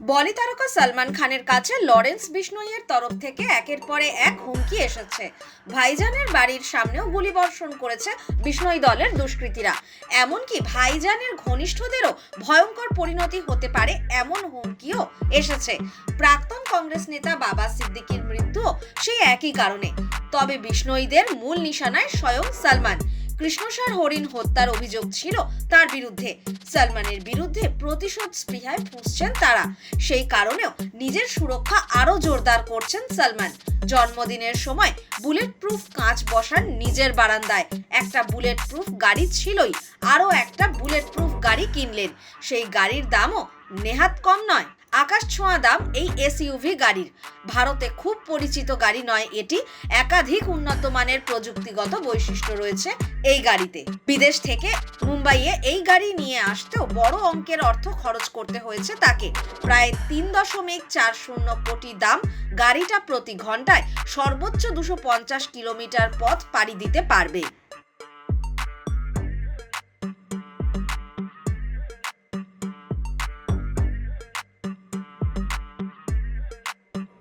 বলি তারকা সালমান খানের কাছে লরেন্স বিষ্ণইয়ের তরফ থেকে একের পরে এক হুমকি এসেছে। ভাইজানের বাড়ির সামনেও গুলিবর্ষণ করেছে বিষ্ণই দলের দুষ্কৃতীরা। এমনকি ভাইজানের ঘনিষ্ঠদেরও ভয়ঙ্কর পরিণতি হতে পারে এমন হুমকিও এসেছে। প্রাক্তন কংগ্রেস নেতা বাবা সিদ্দিকীর মৃত্যুও সেই একই কারণে। তবে বিষ্ণইদের মূল নিশানায় স্বয়ং সালমান। কৃষ্ণসার হরিণ হত্যার অভিযোগ ছিল তার বিরুদ্ধে। সালমানের বিরুদ্ধে প্রতিশোধ স্পৃহায় ফুঁসছেন তারা। সেই কারণেও নিজের সুরক্ষা আরও জোরদার করছেন সালমান। জন্মদিনের সময় বুলেট প্রুফ কাঁচ বসান নিজের বারান্দায়। একটা বুলেট প্রুফ গাড়ি ছিলই, আরও একটা বুলেট প্রুফ গাড়ি কিনলেন। সেই গাড়ির দামও নেহাত কম নয়। আকাশ ছোঁয়া দাম এই এসইউভি গাড়ির। ভারতে খুব পরিচিত গাড়ি নয় এটি। একাধিক উন্নত মানের প্রযুক্তিগত বৈশিষ্ট্য রয়েছে এই গাড়িতে। বিদেশ থেকে মুম্বাইয়ে এই গাড়ি নিয়ে আসতেও বড় অঙ্কের অর্থ খরচ করতে হয়েছে তাকে। প্রায় তিন দশমিক চার শূন্য কোটি দাম গাড়িটা প্রতি ঘন্টায় সর্বোচ্চ দুশো পঞ্চাশ কিলোমিটার পথ পাড়ি দিতে পারবে।